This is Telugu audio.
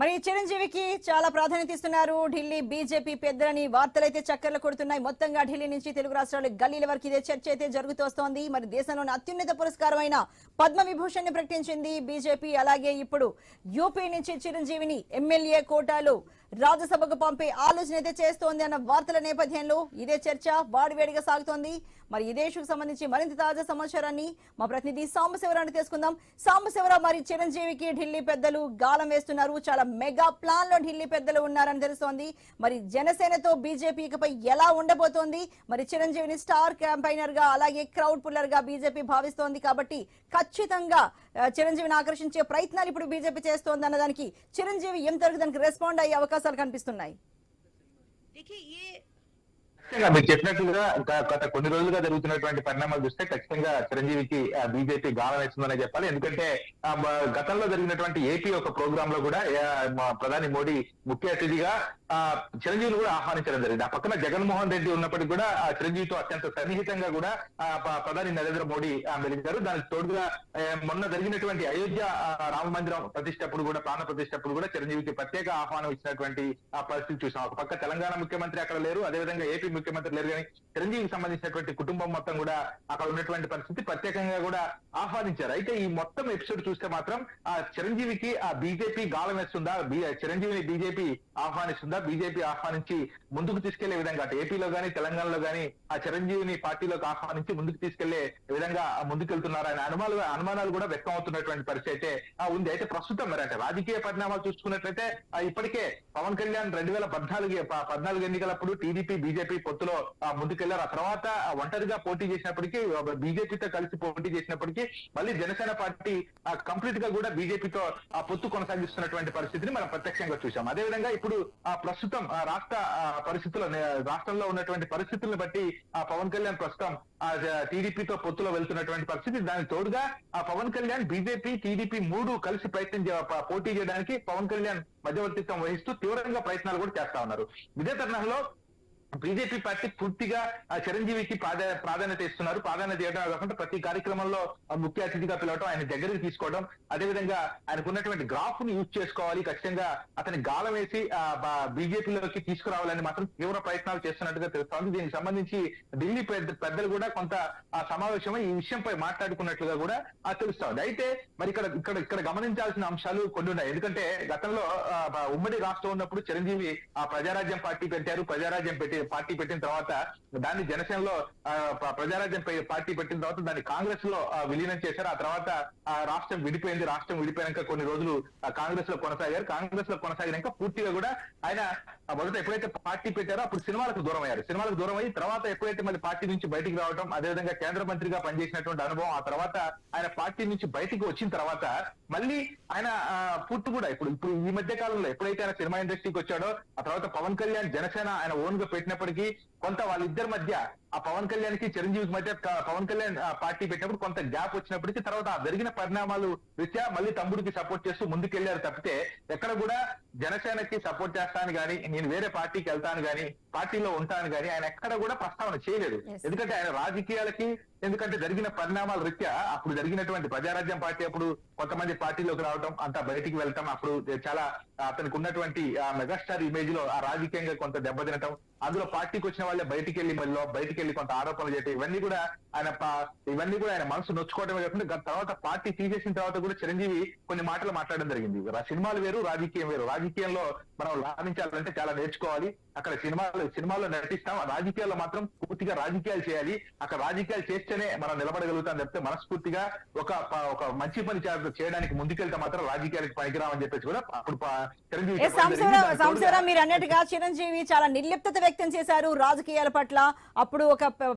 మరి చిరంజీవికి చాలా ప్రాధాన్యత ఇస్తున్నారు. ఢిల్లీ బీజేపీ పెద్దలని వార్తలైతే చక్కర్లు కొడుతున్నాయి. మొత్తంగా ఢిల్లీ నుంచి తెలుగు రాష్ట్రాల గల్లీల వరకు ఇదే చర్చ అయితే జరుగుతూ వస్తోంది. మరి దేశంలోని అత్యున్నత పురస్కారమైన పద్మ విభూషణ్ని ప్రకటించింది బీజేపీ. అలాగే ఇప్పుడు యూపీ నుంచి చిరంజీవిని ఎమ్మెల్యే కోటాలు రాజ్యసభకు పంపే ఆలోచన అయితే చేస్తోంది అన్న వార్తల నేపథ్యంలో ఇదే చర్చ వాడివేడిగా సాగుతోంది. మరి ఇదే ఇష్యూకి సంబంధించి మరింత తాజా సమాచారాన్ని మా ప్రతినిధి సాంబశివరాన్ని తెలుసుకుందాం సాంబశివరావు మరి చిరంజీవికి ఢిల్లీ పెద్దలు గాలం వేస్తున్నారు. చాలా మెగా ప్లాన్ లో ఢిల్లీ పెద్దలు ఉన్నారని తెలుస్తోంది మరి జనసేనతో బీజేపీ ఇకపై ఎలా ఉండబోతోంది మరి చిరంజీవిని స్టార్ క్యాంపైనర్ గా అలాగే క్రౌడ్ పుల్లర్ గా బీజేపీ భావిస్తోంది కాబట్టి ఖచ్చితంగా ఆ, చిరంజీవిని ఆకర్షించే ప్రయత్నాలు ఇప్పుడు బీజేపీ చేస్తోంది అన్నదానికి చిరంజీవి ఎంతవరకు దానికి రెస్పాండ్ అయ్యే అవకాశాలు కనిపిస్తున్నాయి देखिए ये ఖచ్చితంగా మీరు చెప్పినట్లుగా గత కొన్ని రోజులుగా జరుగుతున్నటువంటి పరిణామాలు చూస్తే ఖచ్చితంగా చిరంజీవికి బీజేపీ గాలం వేస్తుందనే చెప్పాలి. ఎందుకంటే గతంలో జరిగినటువంటి ఏపీ ఒక ప్రోగ్రామ్లో కూడా మా ప్రధాని మోడీ ముఖ్య అతిథిగా ఆ, చిరంజీవిని కూడా ఆహ్వానించడం జరిగింది. ఆ పక్కన జగన్మోహన్ రెడ్డి ఉన్నప్పటికీ కూడా ఆ చిరంజీవితో అత్యంత సన్నిహితంగా కూడా ఆ, ప్రధాని నరేంద్ర మోడీ ఆ, మెలిగారు. దానికి తోడుగా మొన్న జరిగినటువంటి అయోధ్య రామ మందిరం ప్రతిష్టప్పుడు కూడా ప్రాణ ప్రతిష్టప్పుడు కూడా చిరంజీవికి ప్రత్యేక ఆహ్వానం ఇచ్చినటువంటి ఆ పరిస్థితి చూసాం. ఒక పక్క తెలంగాణ ముఖ్యమంత్రి అక్కడ లేరు. అదేవిధంగా ఏపీ ముఖ్యమంత్రి లేరు. కానీ చిరంజీవికి సంబంధించినటువంటి కుటుంబం మొత్తం కూడా అక్కడ ఉన్నటువంటి పరిస్థితి ప్రత్యేకంగా కూడా ఆహ్వానించారు. అయితే ఈ మొత్తం ఎపిసోడ్ చూస్తే మాత్రం ఆ చిరంజీవికి ఆ బీజేపీ గాలం వేస్తుందా? బి- చిరంజీవిని బీజేపీ ఆహ్వానిస్తుందా? బీజేపీ ఆహ్వానించి ముందుకు తీసుకెళ్ళే విధంగా అటు ఏపీలో గానీ తెలంగాణలో గానీ ఆ చిరంజీవిని పార్టీలోకి ఆహ్వానించి ముందుకు తీసుకెళ్ళే విధంగా ముందుకెళ్తున్నారు ఆయన అనుమానాలు అనుమానాలు కూడా వ్యక్తం అవుతున్నటువంటి పరిస్థితి అయితే ఉంది. అయితే ప్రస్తుతం మరి అంటే రాజకీయ పరిణామాలు చూసుకున్నట్లయితే ఇప్పటికే పవన్ కళ్యాణ్ రెండు వేల పద్నాలుగు పద్నాలుగు ఎన్నికలప్పుడు టీడీపీ బీజేపీ పొత్తులో ముందుకెళ్ళారు. ఆ తర్వాత ఒంటరిగా పోటీ చేసినప్పటికీ బీజేపీతో కలిసి పోటీ చేసినప్పటికీ మళ్ళీ జనసేన పార్టీ కంప్లీట్గా కూడా బీజేపీతో ఆ పొత్తు కొనసాగిస్తున్నటువంటి పరిస్థితిని మనం ప్రత్యక్షంగా చూసాం అదేవిధంగా ఇప్పుడు ఆ ప్రస్తుతం ఆ రాష్ట్ర పరిస్థితుల రాష్ట్రంలో ఉన్నటువంటి పరిస్థితులను బట్టి ఆ పవన్ కళ్యాణ్ ప్రస్తుతం ఆ టీడీపీతో పొత్తులో వెళ్తున్నటువంటి పరిస్థితి. దానికి తోడుగా ఆ పవన్ కళ్యాణ్ బీజేపీ టీడీపీ మూడు కలిసి ప్రయత్నం పోటీ చేయడానికి పవన్ కళ్యాణ్ మధ్యవర్తిత్వం వహిస్తూ తీవ్రంగా ప్రయత్నాలు కూడా చేస్తా ఉన్నారు. ఇదే తరుణంలో బీజేపీ పార్టీ పూర్తిగా ఆ చిరంజీవికి ప్రాధాన్యత ఇస్తున్నారు. ప్రాధాన్యత ఇవ్వడం కాకుండా ప్రతి కార్యక్రమంలో ముఖ్య అతిథిగా పిలవడం ఆయన దగ్గరికి తీసుకోవడం అదేవిధంగా ఆయనకు ఉన్నటువంటి గ్రాఫ్ని యూజ్ చేసుకోవాలి. ఖచ్చితంగా అతని గాలం వేసి బీజేపీలోకి తీసుకురావాలని మాత్రం తీవ్ర ప్రయత్నాలు చేస్తున్నట్టుగా తెలుస్తోంది. దీనికి సంబంధించి ఢిల్లీ పెద్దలు కూడా కొంత ఆ సమావేశమై ఈ విషయంపై మాట్లాడుకున్నట్లుగా కూడా ఆ తెలుస్తోంది. అయితే మరి ఇక్కడ ఇక్కడ ఇక్కడ గమనించాల్సిన అంశాలు కొన్ని ఉన్నాయి. ఎందుకంటే గతంలో ఉమ్మడి రాష్ట్రం ఉన్నప్పుడు చిరంజీవి ఆ ప్రజారాజ్యం పార్టీ పెట్టారు. ప్రజారాజ్యం పెట్టి పార్టీ పెట్టిన తర్వాత దాన్ని జనసేనలో ప్రజారాజ్యం పై- పార్టీ పెట్టిన తర్వాత దాన్ని కాంగ్రెస్లో విలీనం చేశారు. ఆ తర్వాత ఆ రాష్ట్రం విడిపోయింది. రాష్ట్రం విడిపోయాక కొన్ని రోజులు కాంగ్రెస్లో కొనసాగారు. కాంగ్రెస్లో కొనసాగినాక పూర్తిగా కూడా ఆయన మొదట ఎప్పుడైతే పార్టీ పెట్టారో అప్పుడు సినిమాలకు దూరం అయ్యారు సినిమాలకు దూరం అయ్యి తర్వాత ఎప్పుడైతే మళ్ళీ పార్టీ నుంచి బయటికి రావడం అదేవిధంగా కేంద్ర మంత్రిగా పనిచేసినటువంటి అనుభవం ఆ తర్వాత ఆయన పార్టీ నుంచి బయటికి వచ్చిన తర్వాత మళ్ళీ ఆయన పుట్టు కూడా ఇప్పుడు ఇప్పుడు ఈ మధ్య కాలంలో ఎప్పుడైతే ఆయన సినిమా ఇండస్ట్రీకి వచ్చాడో ఆ తర్వాత పవన్ కళ్యాణ్ జనసేన ఆయన ఓన్గా పెట్టినప్పటికీ కొంత వాళ్ళిద్దరి మధ్య ఆ పవన్ కళ్యాణ్కి చిరంజీవికి మధ్య పవన్ కళ్యాణ్ పార్టీ పెట్టినప్పుడు కొంత గ్యాప్ వచ్చినప్పటికీ తర్వాత ఆ జరిగిన పరిణామాలు రీత్యా మళ్ళీ తమ్ముడికి సపోర్ట్ చేస్తూ ముందుకెళ్ళారు తప్పితే ఎక్కడ కూడా జనసేనకి సపోర్ట్ చేస్తాను గానీ నేను వేరే పార్టీకి వెళ్తాను గానీ పార్టీలో ఉంటాను గానీ ఆయన ఎక్కడ కూడా ప్రస్తావన చేయలేదు. ఎందుకంటే ఆయన రాజకీయాలకి ఎందుకంటే జరిగిన పరిణామాల రీత్యా అప్పుడు జరిగినటువంటి ప్రజారాజ్యం పార్టీ అప్పుడు కొంతమంది పార్టీలోకి రావడం అంతా బయటికి వెళ్ళటం అప్పుడు చాలా అతనికి ఉన్నటువంటి ఆ మెగాస్టార్ ఇమేజ్లో ఆ రాజకీయంగా కొంత దెబ్బతినటం అందులో పార్టీకి వచ్చిన వాళ్ళే బయటికి వెళ్ళి మళ్ళీ బయటికి వెళ్ళి కొంత ఆరోపణలు చేయటం ఇవన్నీ కూడా ఆయన పా- ఇవన్నీ కూడా ఆయన మనసు నొచ్చుకోవడమే కాకుండా తర్వాత పార్టీ తీసేసిన తర్వాత కూడా చిరంజీవి కొన్ని మాటలు మాట్లాడడం జరిగింది. సినిమాలు వేరు రాజకీయం వేరు. రాజకీయంలో మనం లాభించాలంటే చాలా నేర్చుకోవాలి. అక్కడ సినిమాలు సినిమాల్లో నటిస్తాం. రాజకీయాల్లో మాత్రం పూర్తిగా రాజకీయాలు చేయాలి. అక్కడ రాజకీయాలు చేస్తే చేస్తేనే మనం నిలబడగలుగుతాం చెప్తే మనస్ఫూర్తిగా ఒక ఒక మంచి పని చేయడానికి ముందుకెళ్తే మాత్రం రాజకీయాలకు పనికిరామని చెప్పేసి కూడా అప్పుడు చిరంజీవి మీరు అన్నట్టుగా చిరంజీవి చాలా నిర్లిప్తత వ్యక్తం చేశారు రాజకీయాల పట్ల. అప్పుడు ఒక